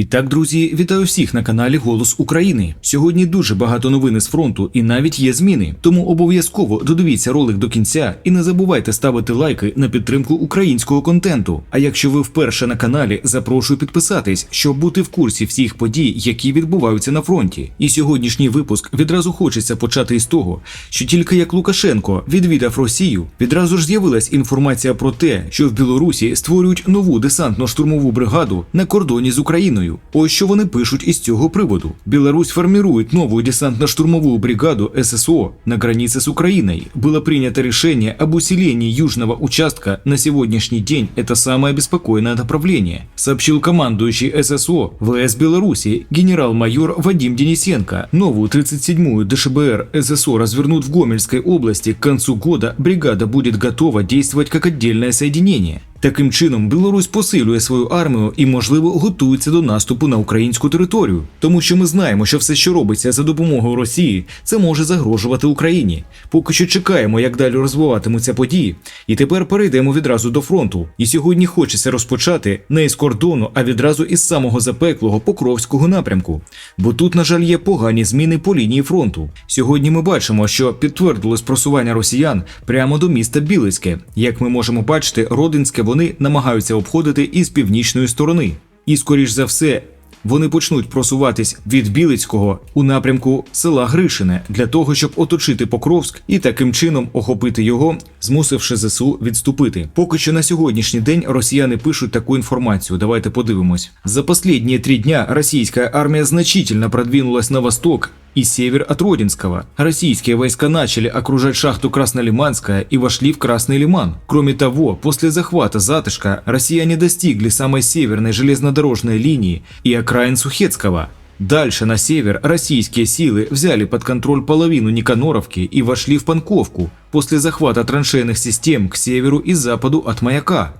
І так, друзі, вітаю всіх на каналі Голос України. Сьогодні дуже багато новин з фронту і навіть є зміни. Тому обов'язково додивіться ролик до кінця і не забувайте ставити лайки на підтримку українського контенту. А якщо ви вперше на каналі, запрошую підписатись, щоб бути в курсі всіх подій, які відбуваються на фронті. І сьогоднішній випуск відразу хочеться почати із того, що тільки як Лукашенко відвідав Росію, відразу ж з'явилась інформація про те, що в Білорусі створюють нову десантно-штурмову бригаду на кордоні з Україною. Ось що вони пишуть із цього приводу. Беларусь формирует новую десантно-штурмовую бригаду ССО на границе с Украиной. Было принято решение об усилении южного участка. На сегодняшний день это самое беспокойное направление, сообщил командующий ССО ВС Беларуси генерал-майор Вадим Денисенко. Новую 37-ю ДШБР ССО развернут в Гомельской области. К концу года бригада будет готова действовать как отдельное соединение. Таким чином, Білорусь посилює свою армію і, можливо, готується до наступу на українську територію, тому що ми знаємо, що все, що робиться за допомогою Росії, це може загрожувати Україні. Поки що чекаємо, як далі розвиватимуться події. І тепер перейдемо відразу до фронту. І сьогодні хочеться розпочати не із кордону, а відразу із самого запеклого Покровського напрямку. Бо тут, на жаль, є погані зміни по лінії фронту. Сьогодні ми бачимо, що підтвердилось просування росіян прямо до міста Білицьке. Як ми можемо бачити, Родинське вони намагаються обходити із північної сторони. І, скоріш за все, вони почнуть просуватись від Білицького у напрямку села Гришине для того, щоб оточити Покровськ і таким чином охопити його, змусивши ЗСУ відступити. Поки що на сьогоднішній день росіяни пишуть таку інформацію. Давайте подивимось. За последние три дня российская армия значительно продвинулась на восток и север от Родинского. Российские войска начали окружать шахту Краснолиманская и вошли в Красный Лиман. Кроме того, после захвата Затышка россияне достигли самой северной железнодорожной линии и окраин Сухецкого. Дальше на север российские силы взяли под контроль половину Никаноровки и вошли в Панковку после захвата траншейных систем к северу и западу от маяка.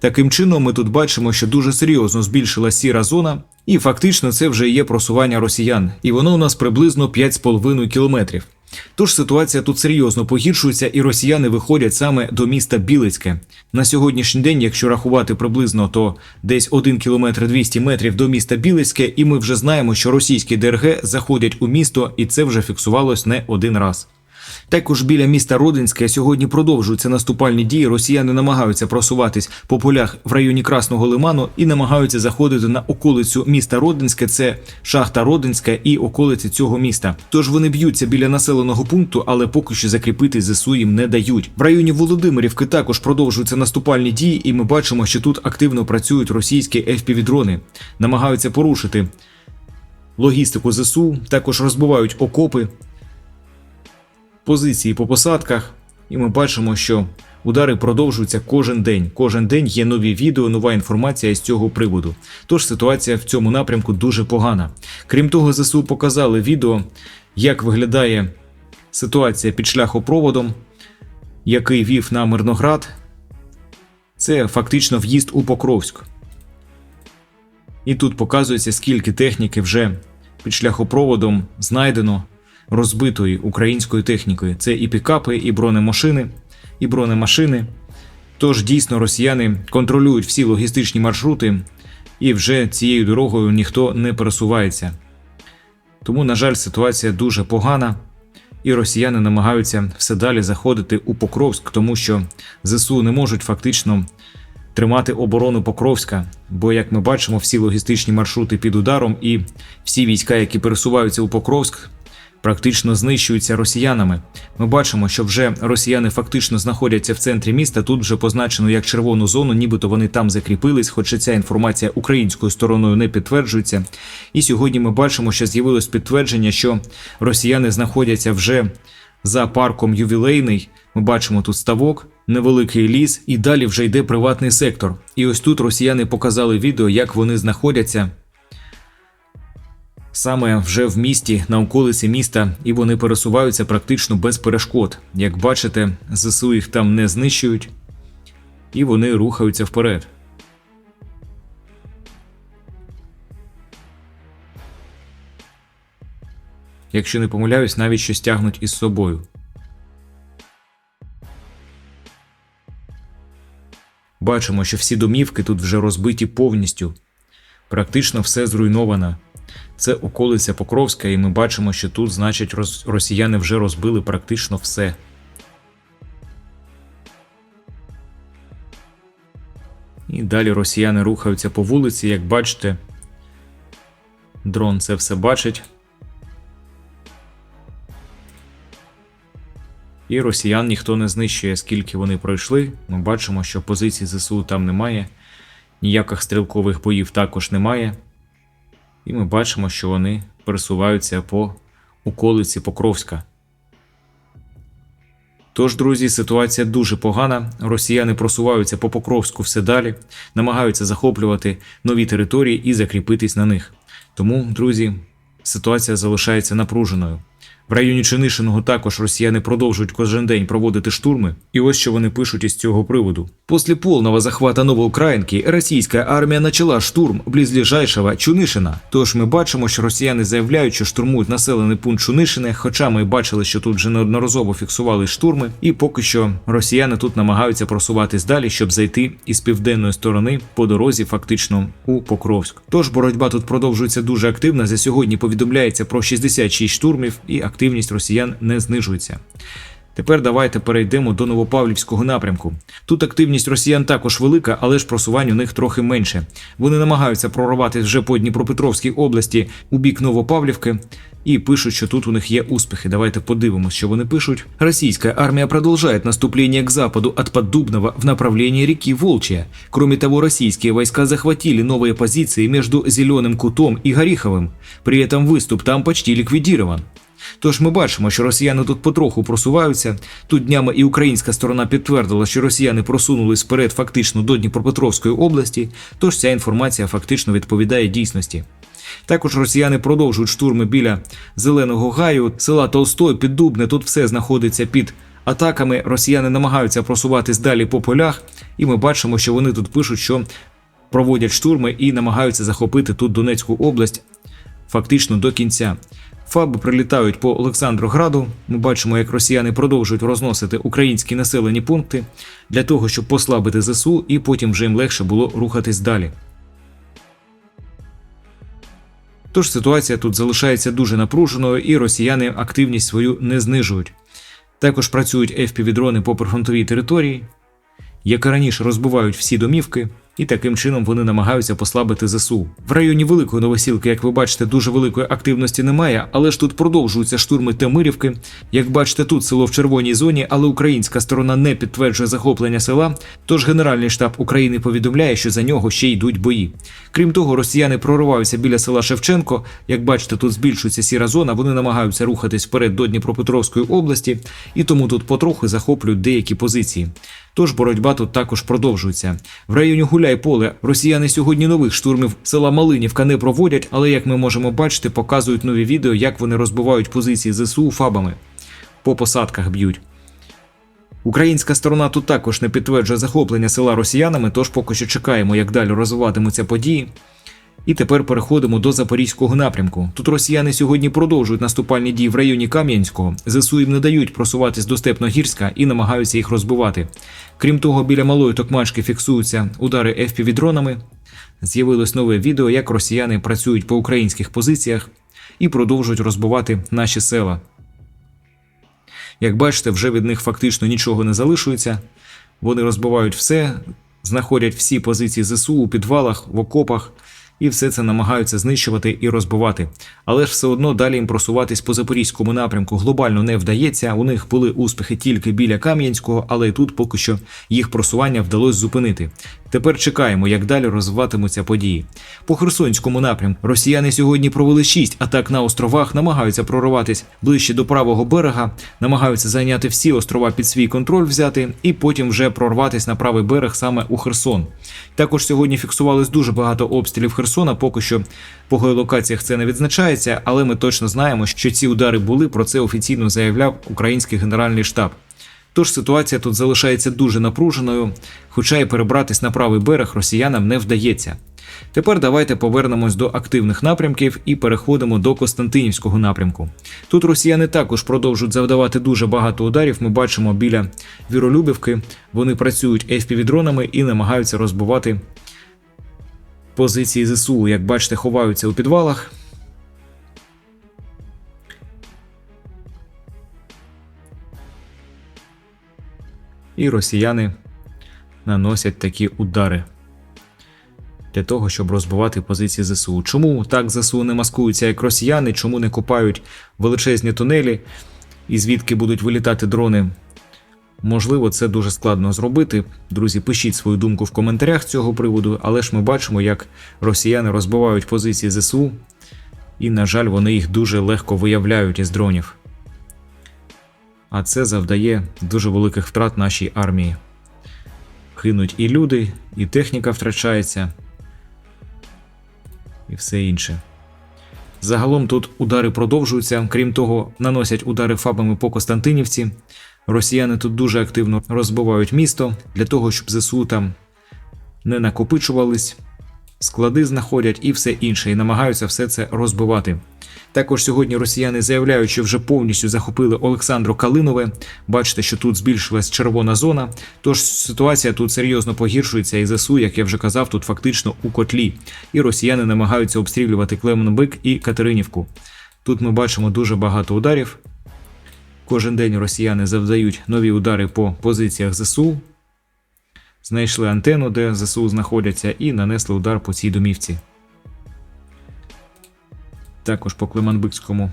Таким чином, ми тут бачимо, що дуже серйозно збільшилась сіра зона, і фактично це вже є просування росіян, і воно у нас приблизно 5,5 кілометрів. Тож ситуація тут серйозно погіршується, і росіяни виходять саме до міста Білицьке. На сьогоднішній день, якщо рахувати приблизно, то десь 1 кілометр 200 метрів до міста Білицьке, і ми вже знаємо, що російські ДРГ заходять у місто, і це вже фіксувалось не один раз. Також біля міста Родинське сьогодні продовжуються наступальні дії. Росіяни намагаються просуватись по полях в районі Красного Лиману і намагаються заходити на околицю міста Родинське. Це шахта Родинська і околиці цього міста. Тож вони б'ються біля населеного пункту, але поки що закріпити ЗСУ їм не дають. В районі Володимирівки також продовжуються наступальні дії, і ми бачимо, що тут активно працюють російські FPV-дрони, намагаються порушити логістику ЗСУ, також розбивають окопи позиції по посадках, і ми бачимо, що удари продовжуються кожен день. Кожен день є нові відео, нова інформація з цього приводу. Тож ситуація в цьому напрямку дуже погана. Крім того, ЗСУ показали відео, як виглядає ситуація під шляхопроводом, який вів на Мирноград. Це фактично в'їзд у Покровськ. І тут показується, скільки техніки вже під шляхопроводом знайдено розбитої української технікою. Це і пікапи, і бронемашини, і бронемашини. Тож дійсно росіяни контролюють всі логістичні маршрути, і вже цією дорогою ніхто не пересувається. Тому, на жаль, ситуація дуже погана, і росіяни намагаються все далі заходити у Покровськ, тому що ЗСУ не можуть фактично тримати оборону Покровська. Бо, як ми бачимо, всі логістичні маршрути під ударом, і всі війська, які пересуваються у Покровськ, практично знищуються росіянами. Ми бачимо, що вже росіяни фактично знаходяться в центрі міста. Тут вже позначено як червону зону, нібито вони там закріпились, хоча ця інформація українською стороною не підтверджується. І сьогодні ми бачимо, що з'явилось підтвердження, що росіяни знаходяться вже за парком ювілейний. Ми бачимо тут ставок, невеликий ліс, і далі вже йде приватний сектор. І ось тут росіяни показали відео, як вони знаходяться саме вже в місті на околиці міста, і вони пересуваються практично без перешкод. Як бачите, ЗСУ їх там не знищують, і вони рухаються вперед. Якщо не помиляюсь, навіть щось тягнуть із собою. Бачимо, що всі домівки тут вже розбиті повністю. Практично все зруйновано. Це околиця Покровська, і ми бачимо, що тут, значить, росіяни вже розбили практично все. І далі росіяни рухаються по вулиці, як бачите. Дрон це все бачить. І росіян ніхто не знищує, скільки вони пройшли. Ми бачимо, що позицій ЗСУ там немає, ніяких стрілкових боїв також немає. І ми бачимо, що вони пересуваються по околиці Покровська. Тож, друзі, ситуація дуже погана. Росіяни просуваються по Покровську все далі, намагаються захоплювати нові території і закріпитись на них. Тому, друзі, ситуація залишається напруженою. В районі Чинишиного також росіяни продовжують кожен день проводити штурми, і ось що вони пишуть із цього приводу. После полного захвата Новоукраїнки російська армія почала штурм близлежащого Чунишина. Тож ми бачимо, що росіяни заявляють, що штурмують населений пункт Чунишине, хоча ми бачили, що тут вже неодноразово фіксували штурми, і поки що росіяни тут намагаються просуватись далі, щоб зайти із південної сторони по дорозі, фактично у Покровськ. Тож боротьба тут продовжується дуже активно. За сьогодні повідомляється про 66 штурмів, і активність росіян не знижується. Тепер давайте перейдемо до Новопавлівського напрямку. Тут активність росіян також велика, але ж просувань у них трохи менше. Вони намагаються прорватися вже по Дніпропетровській області у бік Новопавлівки і пишуть, що тут у них є успіхи. Давайте подивимось, що вони пишуть. Российская армия продолжает наступление к западу от Поддубного в направлении реки Волчья. Кроме того, российские войска захватили новые позиции между Зеленым Кутом и Гориховым. При этом выступ там почти ликвидирован. Тож ми бачимо, що росіяни тут потроху просуваються. Тут днями і українська сторона підтвердила, що росіяни просунулись вперед фактично до Дніпропетровської області, тож ця інформація фактично відповідає дійсності. Також росіяни продовжують штурми біля Зеленого Гаю, села Толстой, Піддубне. Тут все знаходиться під атаками. Росіяни намагаються просуватись далі по полях, і ми бачимо, що вони тут пишуть, що проводять штурми і намагаються захопити тут Донецьку область фактично до кінця. Фаби прилітають по Олександрограду. Ми бачимо, як росіяни продовжують розносити українські населені пункти для того, щоб послабити ЗСУ, і потім вже їм легше було рухатись далі. Тож ситуація тут залишається дуже напруженою, і росіяни активність свою не знижують. Також працюють FPV-дрони по прифронтовій території, як і раніше розбивають всі домівки, і таким чином вони намагаються послабити ЗСУ. В районі Великої Новосілки, як ви бачите, дуже великої активності немає, але ж тут продовжуються штурми Темирівки. Як бачите, тут село в червоній зоні, але українська сторона не підтверджує захоплення села. Тож Генеральний штаб України повідомляє, що за нього ще йдуть бої. Крім того, росіяни прориваються біля села Шевченко. Як бачите, тут збільшується сіра зона. Вони намагаються рухатись вперед до Дніпропетровської області, і тому тут потроху захоплюють деякі позиції. Тож боротьба тут також продовжується. В районі Гуляй-Поле росіяни сьогодні нових штурмів села Малинівка не проводять, але як ми можемо бачити, показують нові відео, як вони розбивають позиції ЗСУ фабами. По посадках б'ють. Українська сторона тут також не підтверджує захоплення села росіянами, тож поки що чекаємо, як далі розвиватимуться події. І тепер переходимо до запорізького напрямку. Тут росіяни сьогодні продовжують наступальні дії в районі Кам'янського. ЗСУ їм не дають просуватись до Степногірська і намагаються їх розбивати. Крім того, біля малої Токмачки фіксуються удари FPV-дронами. З'явилось нове відео, як росіяни працюють по українських позиціях і продовжують розбивати наші села. Як бачите, вже від них фактично нічого не залишується. Вони розбивають все, знаходять всі позиції ЗСУ у підвалах, в окопах, і все це намагаються знищувати і розбивати. Але ж все одно далі їм просуватись по запорізькому напрямку глобально не вдається. У них були успіхи тільки біля Кам'янського, але і тут поки що їх просування вдалося зупинити. Тепер чекаємо, як далі розвиватимуться події. По Херсонському напрямку росіяни сьогодні провели шість атак на островах, намагаються прориватись ближче до правого берега, намагаються зайняти всі острова під свій контроль взяти, і потім вже прорватись на правий берег саме у Херсон. Також сьогодні фіксувалось дуже багато обстрілів Херсона. Поки що по геолокаціях це не відзначається, але ми точно знаємо, що ці удари були. Про це офіційно заявляв український генеральний штаб. Тож ситуація тут залишається дуже напруженою, хоча й перебратись на правий берег росіянам не вдається. Тепер давайте повернемось до активних напрямків і переходимо до Костянтинівського напрямку. Тут росіяни також продовжують завдавати дуже багато ударів. Ми бачимо біля Віролюбівки. Вони працюють FPV-дронами і намагаються розбивати позиції ЗСУ. Як бачите, ховаються у підвалах. І росіяни наносять такі удари для того, щоб розбивати позиції ЗСУ. Чому так ЗСУ не маскуються, як росіяни? Чому не копають величезні тунелі і звідки будуть вилітати дрони? Можливо, це дуже складно зробити. Друзі, пишіть свою думку в коментарях з цього приводу, але ж ми бачимо, як росіяни розбивають позиції ЗСУ, і, на жаль, вони їх дуже легко виявляють із дронів. А це завдає дуже великих втрат нашій армії. Гинуть і люди, і техніка втрачається, і все інше. Загалом тут удари продовжуються. Крім того, наносять удари фабами по Костянтинівці. Росіяни тут дуже активно розбивають місто для того, щоб ЗСУ там не накопичувались, склади знаходять і все інше, і намагаються все це розбивати. Також сьогодні росіяни заявляють, що вже повністю захопили Олександру Калинове. Бачите, що тут збільшилась червона зона. Тож ситуація тут серйозно погіршується, і ЗСУ, як я вже казав, тут фактично у котлі. І росіяни намагаються обстрілювати Клеменбик і Катеринівку. Тут ми бачимо дуже багато ударів. Кожен день росіяни завдають нові удари по позиціях ЗСУ. Знайшли антенну, де ЗСУ знаходяться, і нанесли удар по цій домівці. Також по Клеманбикському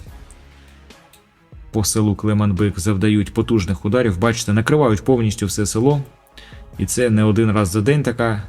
по селу Климанбик завдають потужних ударів. Бачите, накривають повністю все село. І це не один раз за день така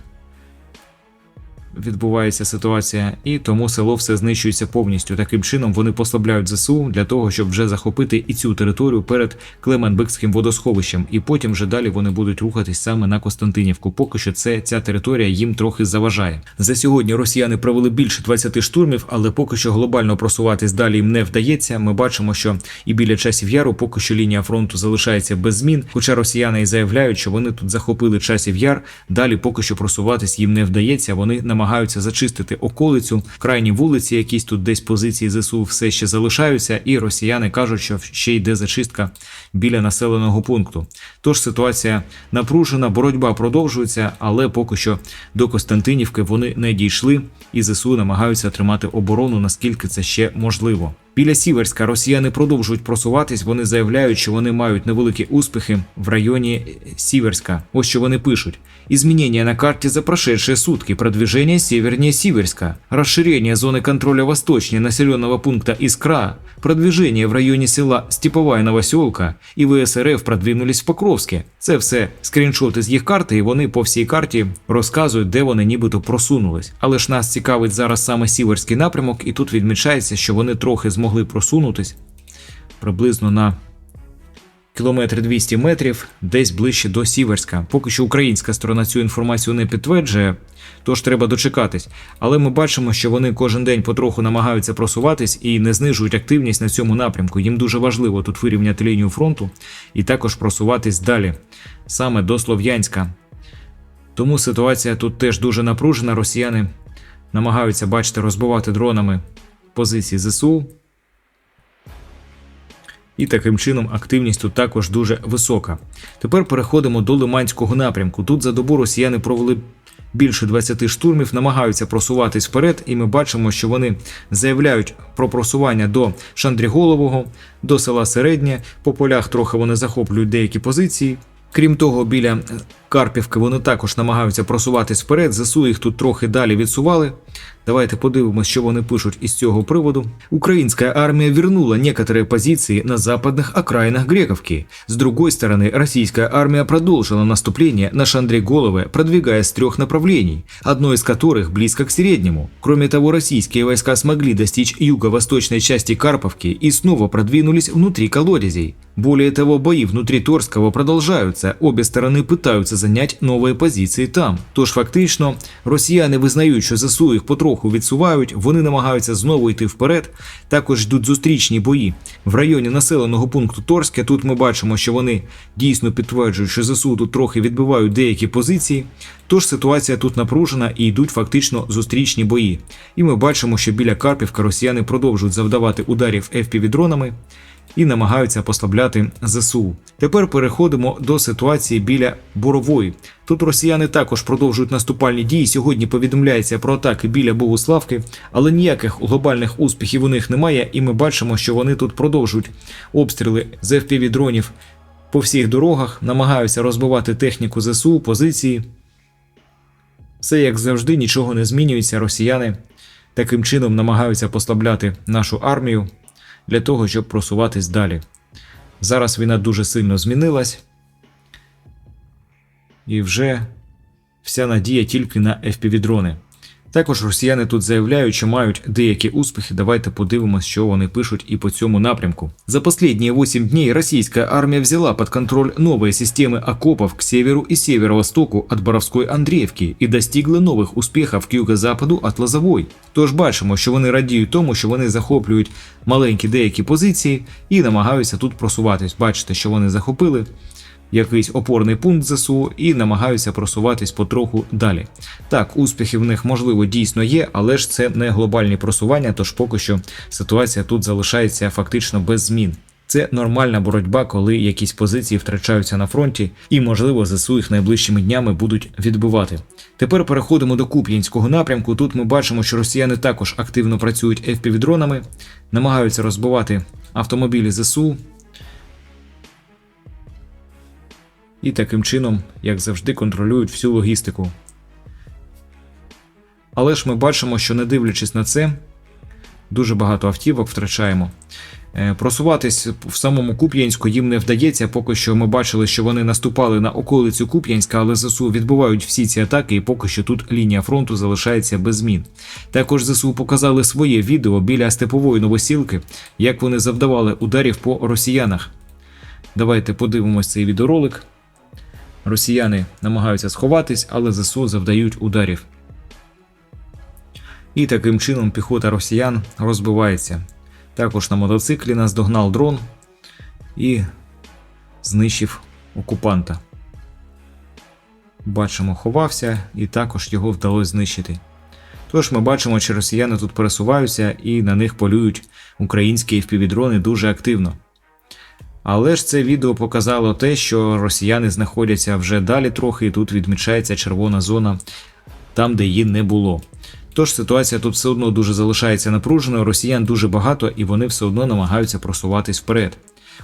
відбувається ситуація, і тому село все знищується повністю. Таким чином вони послабляють ЗСУ для того, щоб вже захопити і цю територію перед Клеменбекським водосховищем. І потім вже далі вони будуть рухатись саме на Костянтинівку. Поки що це ця територія їм трохи заважає. За сьогодні росіяни провели більше 20 штурмів, але поки що глобально просуватись далі їм не вдається. Ми бачимо, що і біля часів яру поки що лінія фронту залишається без змін. Хоча росіяни і заявляють, що вони тут захопили часів яр. Далі поки що просуватись їм не вдається. Вони намагаються зачистити околицю. Крайні вулиці, якісь тут десь позиції ЗСУ все ще залишаються, і росіяни кажуть, що ще йде зачистка біля населеного пункту. Тож ситуація напружена, боротьба продовжується, але поки що до Костянтинівки вони не дійшли, і ЗСУ намагаються тримати оборону наскільки це ще можливо. Біля Сіверська росіяни продовжують просуватись. Вони заявляють, що вони мають невеликі успіхи в районі Сіверська. Ось що вони пишуть: Изменения на карте за прошедшие сутки. Продвижение севернее Сиверска. Расширение зоны контроля восточнее населенного пункта Искра. Продвижение в районе села Степовая Новоселка. І ВСРФ продвинулись в Покровське. Це все скріншоти з їх карти, і вони по всій карті розказують, де вони нібито просунулись. Але ж нас цікавить зараз саме Сіверський напрямок, і тут відмічається, що вони трохи змогли просунутись приблизно на кілометр 200 метрів, десь ближче до Сіверська. Поки що українська сторона цю інформацію не підтверджує, тож треба дочекатись. Але ми бачимо, що вони кожен день потроху намагаються просуватись і не знижують активність на цьому напрямку. Їм дуже важливо тут вирівняти лінію фронту і також просуватись далі, саме до Слов'янська. Тому ситуація тут теж дуже напружена. Росіяни намагаються, бачите, розбивати дронами позиції ЗСУ. І таким чином активність тут також дуже висока. Тепер переходимо до Лиманського напрямку. Тут за добу росіяни провели більше 20 штурмів, намагаються просуватись вперед, і ми бачимо, що вони заявляють про просування до Шандріголового, до села Середнє. По полях трохи вони захоплюють деякі позиції. Крім того, біля Карпівки вони також намагаються просуватись вперед. ЗСУ їх тут трохи далі відсували. Давайте подивимось, що вони пишуть із цього приводу. Украинская армия вернула некоторые позиции на западных окраинах Грековки. С другой стороны, российская армия продолжила наступление на Шандриголове, продвигаясь с трех направлений, одно из которых близко к Среднему. Кроме того, российские войска смогли достичь юго-восточной части Карповки и снова продвинулись внутри колодезей. Более того, бои внутри Торского продолжаются, обе стороны пытаются занять новые позиції там. Тож фактично росіяни визнають, що ЗСУ їх потроху потроху відсувають, вони намагаються знову йти вперед. Також йдуть зустрічні бої в районі населеного пункту Торське. Тут ми бачимо, що вони дійсно підтверджують, що ЗСУ тут трохи відбивають деякі позиції. Тож ситуація тут напружена і йдуть фактично зустрічні бої. І ми бачимо, що біля Карпівка росіяни продовжують завдавати ударів FPV-дронами і намагаються послабляти ЗСУ. Тепер переходимо до ситуації біля Борової. Тут росіяни також продовжують наступальні дії. Сьогодні повідомляється про атаки біля Богуславки, але ніяких глобальних успіхів у них немає, і ми бачимо, що вони тут продовжують обстріли з FPV-дронів по всіх дорогах, намагаються розбивати техніку ЗСУ, позиції. Все як завжди, нічого не змінюється. Росіяни таким чином намагаються послабляти нашу армію для того, щоб просуватись далі. Зараз війна дуже сильно змінилась, і вже вся надія тільки на FPV-дрони. Також росіяни тут заявляють, що мають деякі успіхи. Давайте подивимось, що вони пишуть і по цьому напрямку. За последние 8 дней российская армия взяла под контроль новые системы окопов к северу и северо-востоку от Боровской Андріївки і достигли нових успіхів к юго-западу от Лозовой. Тож бачимо, що вони радіють тому, що вони захоплюють маленькі деякі позиції і намагаються тут просуватись. Бачите, що вони захопили якийсь опорний пункт ЗСУ і намагаються просуватись потроху далі. Так, успіхи в них можливо дійсно є, але ж це не глобальні просування, тож поки що ситуація тут залишається фактично без змін. Це нормальна боротьба, коли якісь позиції втрачаються на фронті, і, можливо, ЗСУ їх найближчими днями будуть відбивати. Тепер переходимо до Куп'янського напрямку. Тут ми бачимо, що росіяни також активно працюють FPV-дронами, намагаються розбивати автомобілі ЗСУ. І таким чином, як завжди, контролюють всю логістику. Але ж ми бачимо, що не дивлячись на це, дуже багато автівок втрачаємо. Е, просуватись в самому Куп'янську їм не вдається, поки що ми бачили, що вони наступали на околицю Куп'янська, але ЗСУ відбувають всі ці атаки, і поки що тут лінія фронту залишається без змін. Також ЗСУ показали своє відео біля степової новосілки, як вони завдавали ударів по росіянах. Давайте подивимось цей відеоролик. Росіяни намагаються сховатись, але ЗСУ завдають ударів. І таким чином піхота росіян розбивається. Також на мотоциклі нас догнав дрон і знищив окупанта. Бачимо, ховався, і також його вдалося знищити. Тож ми бачимо, що росіяни тут пересуваються і на них полюють українські впівдрони дуже активно. Але ж це відео показало те, що росіяни знаходяться вже далі трохи, і тут відмічається червона зона там, де її не було. Тож ситуація тут все одно дуже залишається напруженою, росіян дуже багато і вони все одно намагаються просуватись вперед.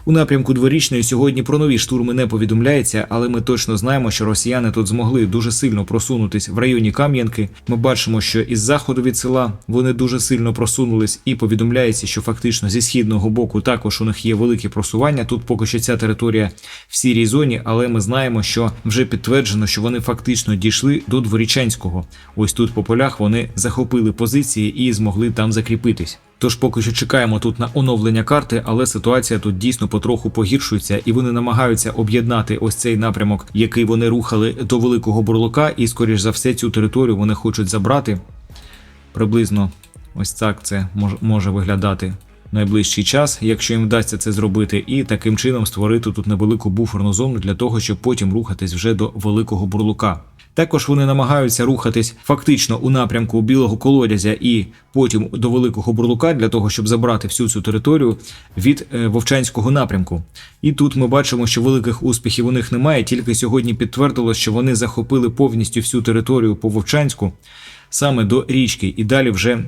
У напрямку дворічної сьогодні про нові штурми не повідомляється, але ми точно знаємо, що росіяни тут змогли дуже сильно просунутись в районі Кам'янки. Ми бачимо, що із заходу від села вони дуже сильно просунулись, і повідомляється, що фактично зі східного боку також у них є великі просування. Тут поки що ця територія в сірій зоні, але ми знаємо, що вже підтверджено, що вони фактично дійшли до Дворічанського. Ось тут по полях вони захопили позиції і змогли там закріпитись. Тож поки що чекаємо тут на оновлення карти, але ситуація тут дійсно потроху погіршується, і вони намагаються об'єднати ось цей напрямок, який вони рухали до великого бурлука, і, скоріш за все, цю територію вони хочуть забрати. Приблизно ось так це може виглядати найближчий час, якщо їм вдасться це зробити, і таким чином створити тут невелику буферну зону для того, щоб потім рухатись вже до великого бурлука. Також вони намагаються рухатись фактично у напрямку білого колодязя і потім до великого бурлука для того, щоб забрати всю цю територію від е, Вовчанського напрямку. І тут ми бачимо, що великих успіхів у них немає. Тільки сьогодні підтвердилось, що вони захопили повністю всю територію по Вовчанську саме до річки, і далі вже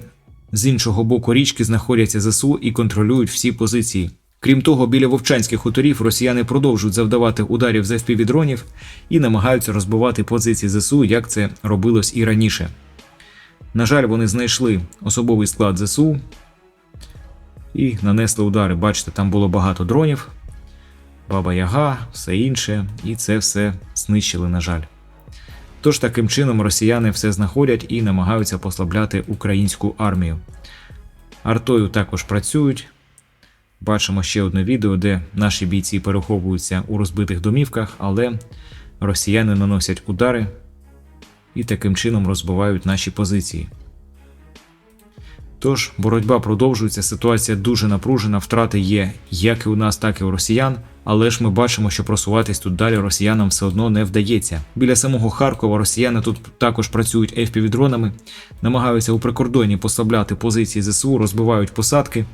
з іншого боку річки знаходяться ЗСУ і контролюють всі позиції. Крім того, біля вовчанських хуторів росіяни продовжують завдавати ударів з fpv і намагаються розбивати позиції ЗСУ, як це робилось і раніше. На жаль, вони знайшли особовий склад ЗСУ і нанесли удари. Бачите, там було багато дронів, Баба Яга, все інше, і це все знищили, на жаль. Тож таким чином росіяни все знаходять і намагаються послабляти українську армію. Артою також працюють. Бачимо ще одне відео, де наші бійці переховуються у розбитих домівках, але росіяни наносять удари і таким чином розбивають наші позиції. Тож боротьба продовжується, ситуація дуже напружена, втрати є як і у нас, так і у росіян. Але ж ми бачимо, що просуватись тут далі росіянам все одно не вдається. Біля самого Харкова росіяни тут також працюють FPV-дронами, намагаються у прикордонні послабляти позиції ЗСУ, розбивають посадки.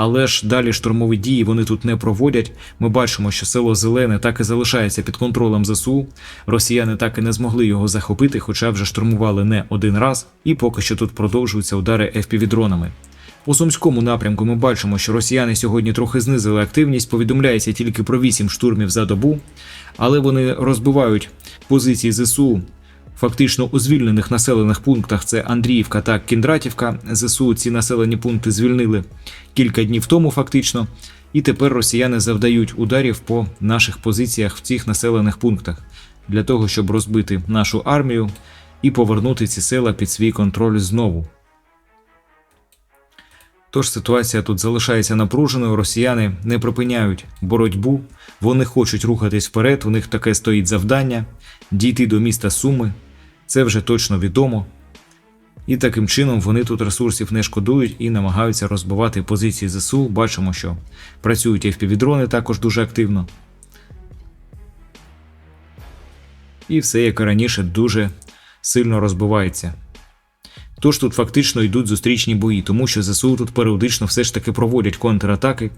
Але ж далі штурмові дії вони тут не проводять. Ми бачимо, що село Зелене так і залишається під контролем ЗСУ. Росіяни так і не змогли його захопити, хоча вже штурмували не один раз, і поки що тут продовжуються удари FPV-дронами. У сумському напрямку ми бачимо, що росіяни сьогодні трохи знизили активність. Повідомляється тільки про 8 штурмів за добу, але вони розбивають позиції ЗСУ фактично у звільнених населених пунктах. Це Андріївка та Кіндратівка. ЗСУ ці населені пункти звільнили кілька днів тому, фактично. І тепер росіяни завдають ударів по наших позиціях в цих населених пунктах для того, щоб розбити нашу армію і повернути ці села під свій контроль знову. Тож ситуація тут залишається напруженою. Росіяни не припиняють боротьбу, вони хочуть рухатись вперед. У них таке стоїть завдання дійти до міста Суми. Це вже точно відомо. І таким чином вони тут ресурсів не шкодують і намагаються розбивати позиції ЗСУ. Бачимо, що працюють FPV-дрони також дуже активно. І все, як і раніше, дуже сильно розбивається. Тож тут фактично йдуть зустрічні бої, тому що ЗСУ тут періодично все ж таки проводять контратаки.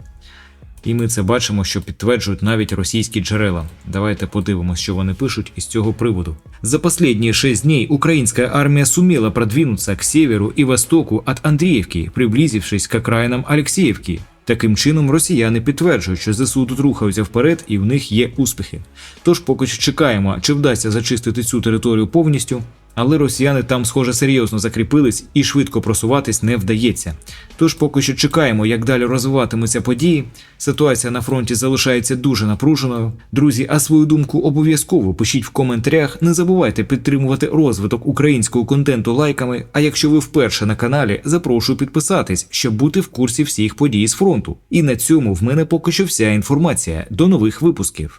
І ми це бачимо, що підтверджують навіть російські джерела. Давайте подивимося, що вони пишуть із цього приводу. За последние шесть дней украинская армия сумела продвинуться к северу и востоку от Андріївки, приблизившись к окраїнам Алексеївки. Таким чином, росіяни підтверджують, що ЗСУ рухаються вперед і в них є успіхи. Тож поки що чекаємо, чи вдасться зачистити цю територію повністю. Але росіяни там, схоже, серйозно закріпились і швидко просуватись не вдається. Тож поки що чекаємо, як далі розвиватимуться події. Ситуація на фронті залишається дуже напруженою. Друзі, а свою думку обов'язково пишіть в коментарях. Не забувайте підтримувати розвиток українського контенту лайками. А якщо ви вперше на каналі, запрошую підписатись, щоб бути в курсі всіх подій з фронту. І на цьому в мене поки що вся інформація. До нових випусків.